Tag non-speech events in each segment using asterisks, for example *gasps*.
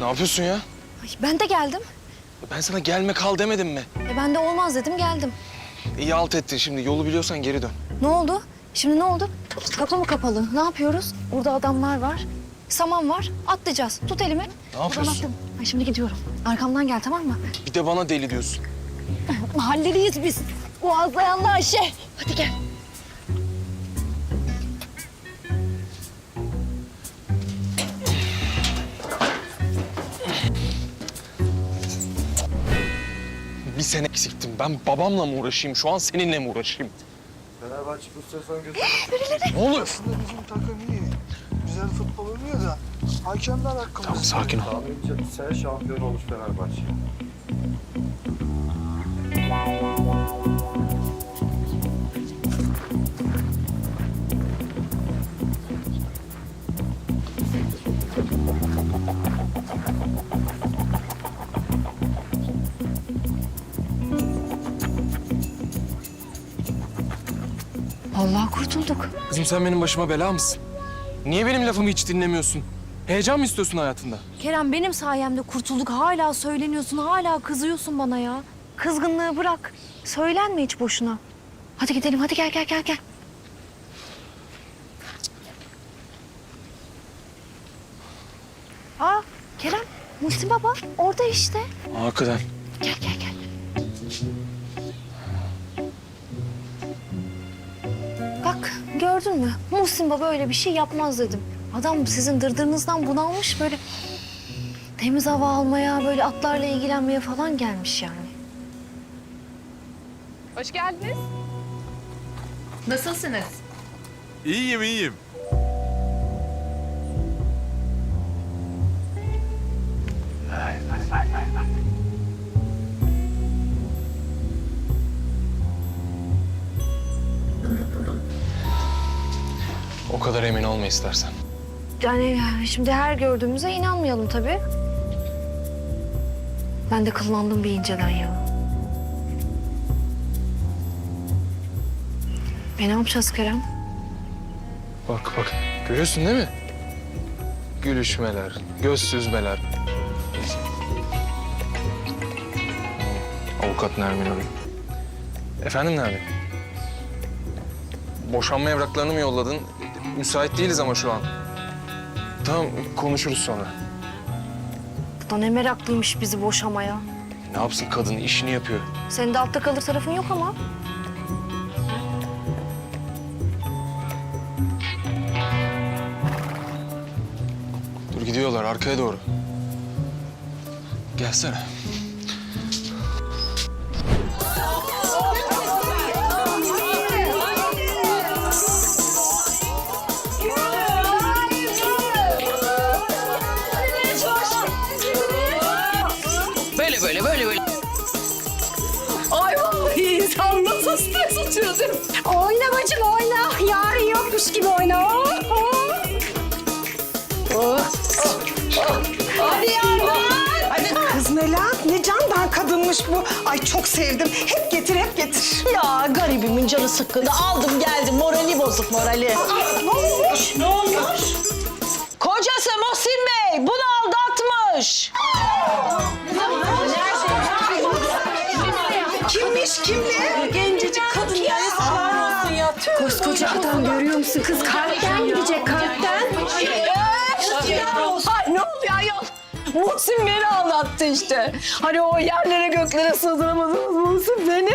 Ne yapıyorsun ya? Ay, ben de geldim. Ben sana gelme kal demedim mi? E, ben de olmaz dedim geldim. İyi alt ettin şimdi. Yolu biliyorsan geri dön. Ne oldu? Şimdi ne oldu? Kapı mı kapalı? Ne yapıyoruz? Burada adamlar var. Saman var. Atlayacağız. Tut elimi. Ne yapıyorsun? Ay, şimdi gidiyorum. Arkamdan gel tamam mı? Bir de bana deli diyorsun. Mahalleliyiz biz. Boğazlayanlı Ayşe. Hadi gel. Bir sene eksiktim. Ben babamla mı uğraşayım? Şu an seninle mi uğraşayım? Fenerbahçe bu sezon *gasps* gösterdi. Ne oluyor? Aslında bizim takım iyi. Güzel futbol oynuyor da hakemler hakkında. Tamam sakin ol. Tahminimce bu sene şampiyon olur Fenerbahçe. Kurtulduk. Kızım sen benim başıma bela mısın? Niye benim lafımı hiç dinlemiyorsun? Heyecan mı istiyorsun hayatında? Kerem benim sayemde kurtulduk. Hala söyleniyorsun. Hala kızıyorsun bana ya. Kızgınlığı bırak. Söylenme hiç boşuna. Hadi gidelim. Hadi gel gel gel gel. Aa Kerem, Muhsin Baba orada işte. Hakikaten. Gel gel gel. Gördün mü? Muhsin Baba öyle bir şey yapmaz dedim. Adam sizin dırdırınızdan bunalmış böyle temiz hava almaya, böyle atlarla ilgilenmeye falan gelmiş yani. Hoş geldiniz. Nasılsınız? İyiyim iyiyim. Kadar emin olma istersen. Yani şimdi her gördüğümüze inanmayalım tabii. Ben de kıllandım bir inceden ya. E ne yapacağız Kerem? Bak bak. Görüyorsun değil mi? Gülüşmeler, göz süzmeler. Avukat Nermin arıyor. Efendim Nermin? Boşanma evraklarını mı yolladın? Müsait değiliz ama şu an. Tamam konuşuruz sonra. Bu da ne meraklıymış bizi boşamaya. Ne yapsın kadın işini yapıyor. Senin de altta kalır tarafın yok ama. Dur gidiyorlar arkaya doğru. Gelsene. Mi? Oyna bacım oyna. Yarın yokmuş gibi oyna. Oh, oh. Hadi yavrum. Hadi kız Melahat ne candan kadınmış bu. Ay çok sevdim. Hep getir hep getir. Ya garibimin canı sıkkındı. Aldım geldim. Morali bozuk morali. Ne olmuş? Ne olmuş? Kocası Muhsin Adam görüyor musun? Kız kalpten gidecek kalpten. Ay ne oluyor ayol? Muhsin beni aldattı işte. Hani o yerlere göklere sığdıramadığımız Muhsin beni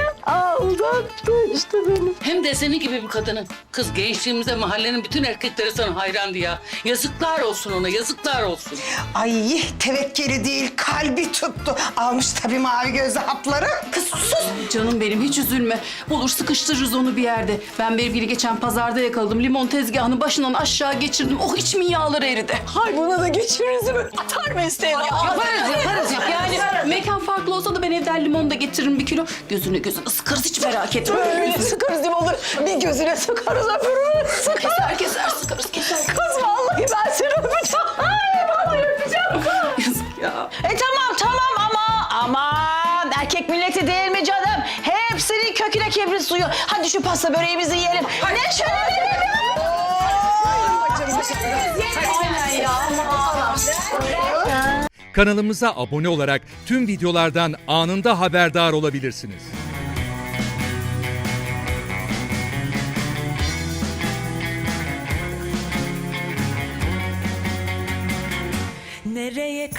işte beni. Hem de senin gibi bir kadının. Kız gençliğimizde mahallenin bütün erkekleri sana hayrandı ya. Yazıklar olsun ona, yazıklar olsun. Ay tevekkeli değil kalbi tuttu. Almış tabii mavi gözlü hapları. Kız sus. Canım benim hiç üzülme. Olur sıkıştırırız onu bir yerde. Ben Bergil'i geçen pazarda yakaladım. Limon tezgahını başından aşağı geçirdim. Oh içimin yağları eridi. Hay buna da geçiririz mi? Atar mı isteyen ya? Yaparız yaparız. Yani mekan farklı olsa da ben evden limon da getiririm bir kilo. Gözüne gözüne ıskarız hiç merak etme. Böyle sıkarız değil mi olur? Bir gözüne sıkarız öbürünü sıkarız. Keser keser sıkarız keser. Kız vallahi ben seni öpeceğim. Ay vallahi öpeceğim. Yazık ya. E tamam tamam ama aman erkek milleti değil mi canım? Hepsinin köküne kibrit suyu. Hadi şu pasta böreğimizi yiyelim. Ne şöyle Bacım, Aynen ya. Kanalımıza abone olarak tüm videolardan anında haberdar olabilirsiniz.